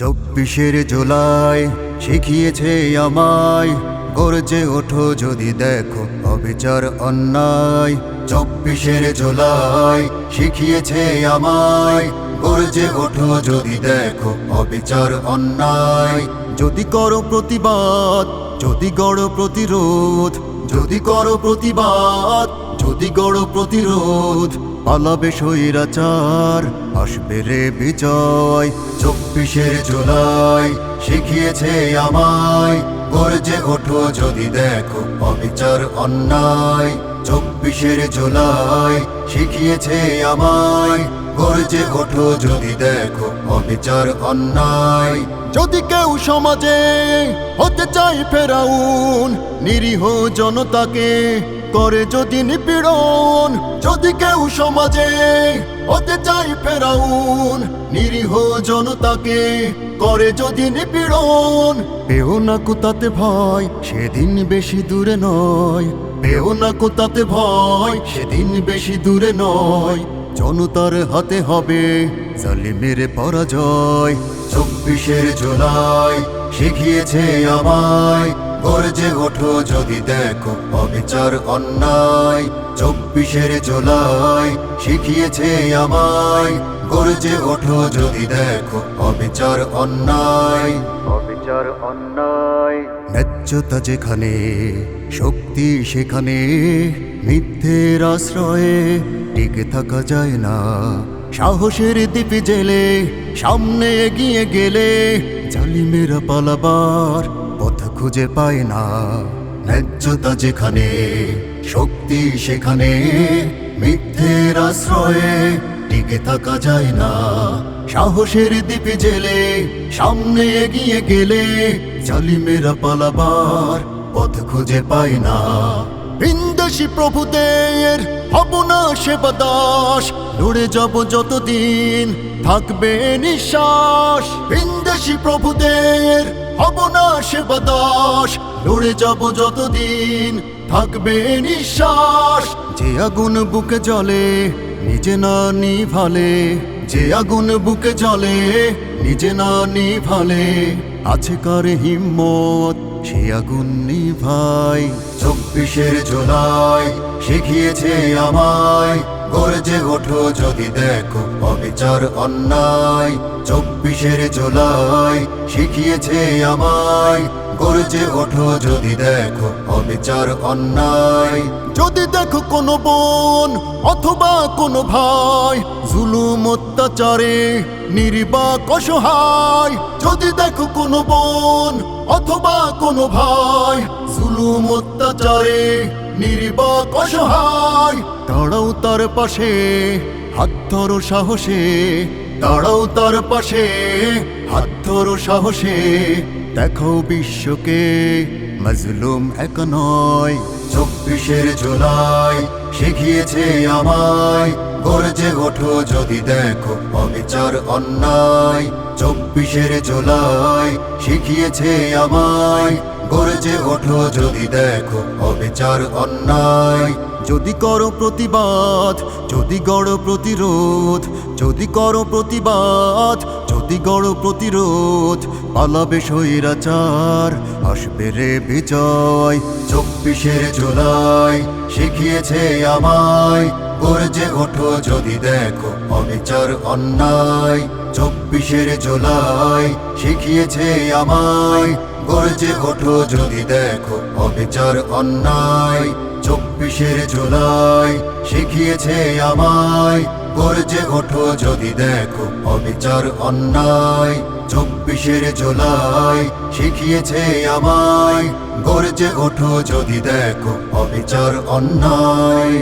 চব্বিশের জুলাই শিখিয়েছে আমায়, গর্জে ওঠো যদি দেখো অবিচার অন্যায়। চব্বিশের জুলাই শিখিয়েছে আমায়, গর্জে ওঠো যদি দেখো অবিচার অন্যায়। যদি করো প্রতিবাদ, যদি গড় প্রতিরোধ, যদি করো প্রতিবাদ, যদি গড় প্রতিরোধ পালাবে স্বৈরাচার আসবে রে বিজয়। চব্বিশের জুলাই শিখিয়েছে আমায়, গর্জে ওঠো যদি দেখো অবিচার অন্যায়। চব্বিশের জুলাই শিখিয়েছে আমায়, গর্জে ওঠো যদি দেখো অবিচার অন্যায়। যদি কেউ সমাজে হতে চাই ফেরাউন, নিরীহ জনতাকে করে যদি নিপীড়ন, যদি কেউ সমাজে হতে চাই ফেরাউন, নিরীহ জনতাকে করে যদি নিপীড়ন, পেও না কোতাতে ভয়, সেদিন বেশি দূরে নয়। পেও না কোতাতে ভয়, সেদিন বেশি দূরে নয়। জনতার হাতে হবে জালিমের পরাজয়। চব্বিশের জুলাই শিখিয়েছে আমায় গর্জে ওঠো যদি দেখো অবিচার অন্যায় চব্বিশের জুলাই শিখিয়েছে আমায়। গর্জে ওঠো যদি দেখো অবিচার অন্যায়। অবিচার অন্যায়। ন্যায্যতা যেখানে শক্তি সেখানে মিথ্যের আশ্রয়ে টিকে থাকা যায় না। সাহসের দ্বীপ জেলে সামনে এগিয়ে গেলে জালিমেরা পালাবার খুঁজে পায় না। ন্যায্যতা যেখানে, শক্তি সেখানে, মিথ্যের আশ্রয়ে টিকে থাকা যায় না। সাহসের দ্বীপে জেলে, সামনে এগিয়ে গেলে জালিমেরা পালাবার পথ খুঁজে পায় না। বিন্দেশি প্রভুদের হব না সেবা দাস, লড়ে যাব যতদিন থাকবে নিঃশ্বাস। বিন্দেশি প্রভুদের হব না সেবা দাস লড়ে যাব যতদিন থাকবে নিঃশ্বাস। যে আগুন বুকে জলে নিজে না নিভালে। যে আগুন বুকে জলে নিজে না নিভালে। আছে কার হিম্মত? সে আগুন নিভাই চব্বিশের জুলাই শিখিয়েছে আমায়, গর্জে ওঠো যদি দেখো অবিচার অন্যায়। চব্বিশের জুলাই শিখিয়েছে আমায়, গর্জে ওঠো যদি দেখো অবিচার অন্যায়। যদি দেখো কোনো বোন অথবা কোনো ভাই, জুলুম অত্যাচারে, নির্বাক অসহায়। যদি দেখো কোনো বোন অথবা কোনো ভাই জুলুম অত্যাচারে নির্বাক অসহায়। দাঁড়াও তার পাশে, হাত ধরো সাহসে। দাঁড়াও তার পাশে, হাত ধরো সাহসে। দেখো বিশ্বকে, মজলুম এক নয়। চব্বিশের জুলাই শিখিয়েছে আমায়। গর্জে ওঠো যদি দেখো অবিচার অন্যায়। চব্বিশের জুলাই শিখিয়েছে আমায়। গর্জে ওঠো যদি দেখো অবিচার অন্যায়। যদি করো প্রতিবাদ, যদি গড় প্রতিরোধ, যদি করো প্রতিবাদ যদি গড় প্রতিরোধ, পালাবে স্বৈরাচার, আসবে রে বিজয়। চব্বিশের জুলাই, শিখিয়েছে আমায়, গর্জে ওঠো যদি দেখো অবিচার অন্যায়। চব্বিশের জুলাই, শিখিয়েছে আমায়, গর্জে ওঠো যদি দেখো অবিচার অন্যায়। চব্বিশের জুলাই, শিখিয়েছে আমায় গর্জে ওঠো যদি দেখো অবিচার অন্যায়, চব্বিশের জোলাই শিখিয়েছে আমায়। গর্জে ওঠো যদি দেখো অবিচার অন্যায়।